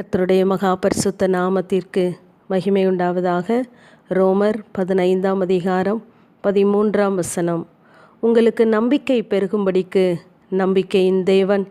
கத்தருடைய மகா பரிசுத்த நாமத்திற்கு மகிமை உண்டாவதாக ரோமர் பதினைந்தாம் அதிகாரம் பதிமூன்றாம் வசனம். உங்களுக்கு நம்பிக்கை பெருகும்படிக்கு நம்பிக்கையின் தேவன்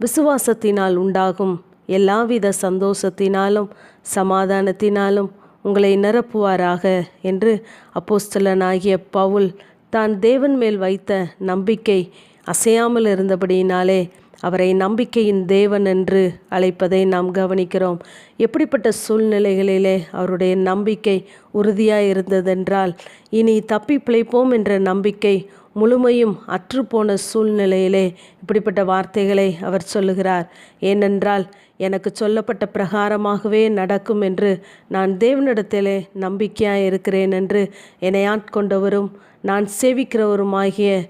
விசுவாசத்தினால் உண்டாகும் எல்லாவித சந்தோஷத்தினாலும் சமாதானத்தினாலும் உங்களை நிரப்புவாராக என்று அப்போஸ்தலனாகிய பவுல் தான் தேவன் மேல் வைத்த நம்பிக்கை அசையாமல் இருந்தபடியினாலே அவரை நம்பிக்கையின் தேவன் என்று அழைப்பதை நாம் கவனிக்கிறோம். எப்படிப்பட்ட சூழ்நிலைகளிலே அவருடைய நம்பிக்கை உறுதியாக இருந்ததென்றால் இனி தப்பி பிழைப்போம் என்ற நம்பிக்கை முழுமையும் அற்றுப்போன சூழ்நிலையிலே இப்படிப்பட்ட வார்த்தைகளை அவர் சொல்லுகிறார். ஏனென்றால் எனக்கு சொல்லப்பட்ட பிரகாரமாகவே நடக்கும் என்று நான் தேவனிடத்திலே நம்பிக்கையாக இருக்கிறேன் என்று என்னை ஆட்கொண்டவரும் நான் சேவிக்கிறவருமாகிய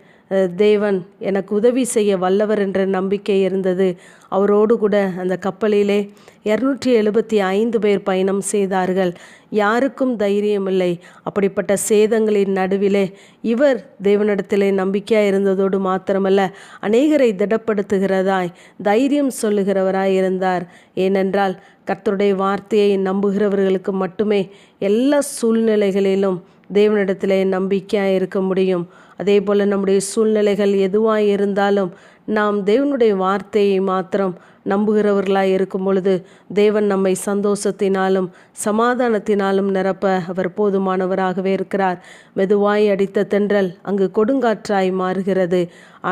தேவன் எனக்கு உதவி செய்ய வல்லவர் என்ற நம்பிக்கை இருந்தது. அவரோடு கூட அந்த கப்பலிலே இரநூற்றி எழுபத்தி ஐந்து பேர் பயணம் செய்தார்கள். யாருக்கும் தைரியமில்லை. அப்படிப்பட்ட சேதங்களின் நடுவிலே இவர் தேவனிடத்திலே நம்பிக்கையாக இருந்ததோடு மாத்திரமல்ல அநேகரை திடப்படுத்துகிறதாய் தைரியம் சொல்லுகிறவராய் இருந்தார் ஏனென்றால் கர்த்தருடைய வார்த்தையை நம்புகிறவர்களுக்கு மட்டுமே எல்லா சூழ்நிலைகளிலும் தேவனிடத்திலே நம்பிக்கையாக இருக்க முடியும். அதே போல் நம்முடைய சூழ்நிலைகள் எதுவாக இருந்தாலும் நாம் தேவனுடைய வார்த்தையை மாத்திரம் நம்புகிறவர்களாக இருக்கும் பொழுது தேவன் நம்மை சந்தோஷத்தினாலும் சமாதானத்தினாலும் நிரப்ப அவர் போதுமானவராகவே இருக்கிறார். மெதுவாய் அடித்த தென்றல் அங்கு கொடுங்காற்றாய் மாறுகிறது.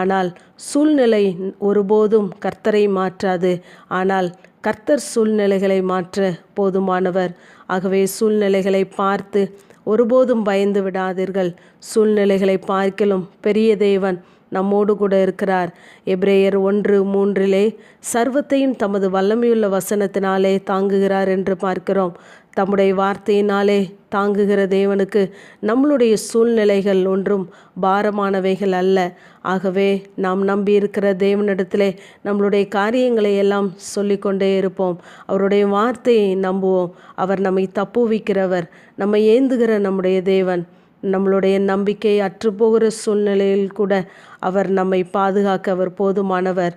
ஆனால் சூழ்நிலை ஒருபோதும் கர்த்தரை மாற்றாது. ஆனால் கர்த்தர் சூழ்நிலைகளை மாற்ற போதுமானவர். ஆகவே சூழ்நிலைகளை பார்த்து ஒருபோதும் பயந்து விடாதீர்கள். சூழ்நிலைகளை பார்க்கலும் பெரிய தேவன் நம்மோடு கூட இருக்கிறார். எப்ரேயர் ஒன்று மூன்றிலே சர்வத்தையும் தமது வல்லமையுள்ள வசனத்தினாலே தாங்குகிறார் என்று பார்க்கிறோம். தம்முடைய வார்த்தையினாலே தாங்குகிற தேவனுக்கு நம்மளுடைய சூழ்நிலைகள் ஒன்றும் பாரமானவைகள் அல்ல. ஆகவே நாம் நம்பியிருக்கிற தேவனிடத்திலே நம்மளுடைய காரியங்களை எல்லாம் சொல்லிக்கொண்டே இருப்போம். அவருடைய வார்த்தையை நம்புவோம். அவர் நம்மை தப்புவிக்கிறவர் நம்மை ஏந்துகிற நம்முடைய தேவன். நம்மளுடைய நம்பிக்கை அற்றுப்போகிற சூழ்நிலையில் கூட அவர் நம்மை பாதுகாக்க அவர் போதுமானவர்.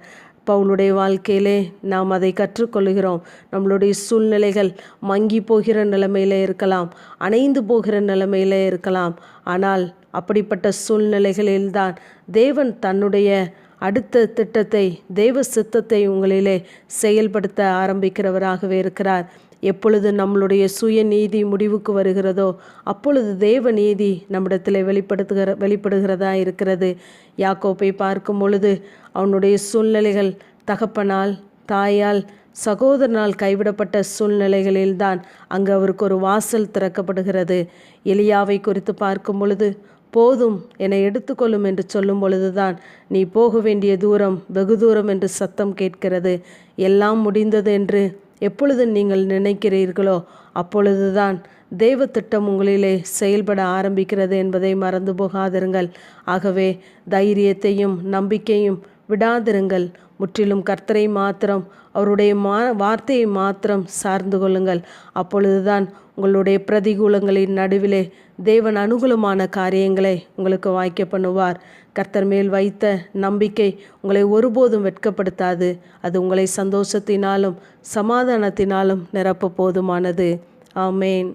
பவுளுடைய வாழ்க்கையிலே நாம் அதை கற்றுக்கொள்கிறோம். நம்மளுடைய சூழ்நிலைகள் மங்கி போகிற நிலைமையில இருக்கலாம் அணைந்து போகிற நிலைமையில இருக்கலாம். ஆனால் அப்படிப்பட்ட சூழ்நிலைகளில்தான் தேவன் தன்னுடைய அடுத்த திட்டத்தை தெய்வ சித்தத்தை உங்களிலே செயல்படுத்த ஆரம்பிக்கிறவராகவே இருக்கிறார். எப்பொழுது நம்மளுடைய சுய நீதி முடிவுக்கு வருகிறதோ அப்பொழுது தேவ நீதி நம்மிடத்தில் வெளிப்படுத்துகிற வெளிப்படுகிறதா இருக்கிறது. யாக்கோப்பை பார்க்கும் பொழுது அவனுடைய சூழ்நிலைகள் தகப்பனால் தாயால் சகோதரனால் கைவிடப்பட்ட சூழ்நிலைகளில்தான் அங்கு அவருக்கு ஒரு வாசல் திறக்கப்படுகிறது. எலியாவை குறித்து பார்க்கும் பொழுது போதும் என்னை எடுத்துக்கொள்ளும் என்று சொல்லும் பொழுதுதான் நீ போக வேண்டிய தூரம் வெகு தூரம் என்று சத்தம் கேட்கிறது. எல்லாம் முடிந்தது என்று எப்பொழுது நீங்கள் நினைக்கிறீர்களோ அப்பொழுதுதான் தெய்வ திட்டம் உங்களிலே செயல்பட ஆரம்பிக்கிறது என்பதை மறந்து போகாதிருங்கள். ஆகவே தைரியத்தையும் நம்பிக்கையும் விடாதிருங்கள். முற்றிலும் கர்த்தரை மாத்திரம் அவருடைய மா வார்த்தையை மாத்திரம் சார்ந்து கொள்ளுங்கள். அப்பொழுதுதான் உங்களுடைய பிரதிகூலங்களின் நடுவிலே தேவன் அனுகூலமான காரியங்களை உங்களுக்கு வாய்க்க பண்ணுவார். கர்த்தர் மேல் வைத்த நம்பிக்கை உங்களை ஒருபோதும் வெட்கப்படுத்தாது. அது உங்களை சந்தோஷத்தினாலும் சமாதானத்தினாலும் நிரப்ப போதுமானது. ஆமேன்.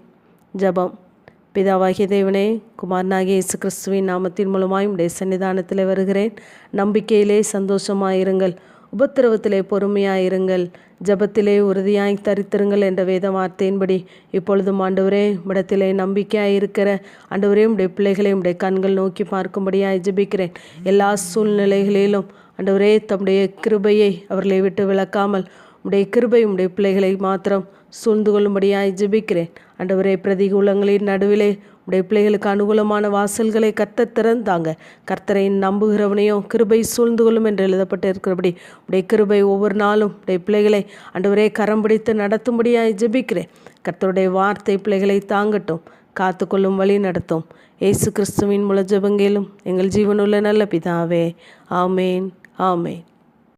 ஜபம். பிதாவாகிய தேவனே குமாரனாகிய இயேசு கிறிஸ்துவின் நாமத்தின் மூலமாய் உடைய சன்னிதானத்தில் வருகிறேன். நம்பிக்கையிலே சந்தோஷமாயிருங்கள். உபத்திரவத்திலே பொறுமையாயிருங்கள். ஜபத்திலே உறுதியாய் தரித்திருங்கள் என்ற வேத வார்த்தையின்படி இப்பொழுதும் ஆண்டவரே இடத்திலே நம்பிக்கையாக இருக்கிற ஆண்டவரே உடைய பிள்ளைகளை உடைய கண்கள் நோக்கி பார்க்கும்படியாக ஜபிக்கிறேன். எல்லா சூழ்நிலைகளிலும் ஆண்டவரே தம்முடைய கிருபையை அவர்களை விட்டு விளக்காமல் உடைய கிருபை உடைய பிள்ளைகளை மாத்திரம் சூழ்ந்து கொள்ளும்படியாய் ஜெபிக்கிறேன். அண்டவரே பிரதிகூலங்களின் நடுவிலே உடைய பிள்ளைகளுக்கு அனுகூலமான வாசல்களை கத்த திறந்தாங்க. கர்த்தரை நம்புகிறவனையும் கிருபை சூழ்ந்து கொள்ளும் என்று எழுதப்பட்டு இருக்கிறபடி உடைய கிருபை ஒவ்வொரு நாளும் உடைய பிள்ளைகளை அண்டவரே கரம் பிடித்து நடத்தும்படியாய் ஜெபிக்கிறேன். கர்த்தருடைய வார்த்தை பிள்ளைகளை தாங்கட்டும் காத்துக்கொள்ளும் வழி நடத்தும். ஏசு கிறிஸ்துவின் முள ஜபங்கேலும் எங்கள் ஜீவனுள்ள நல்ல பிதாவே ஆமேன் ஆமேன்.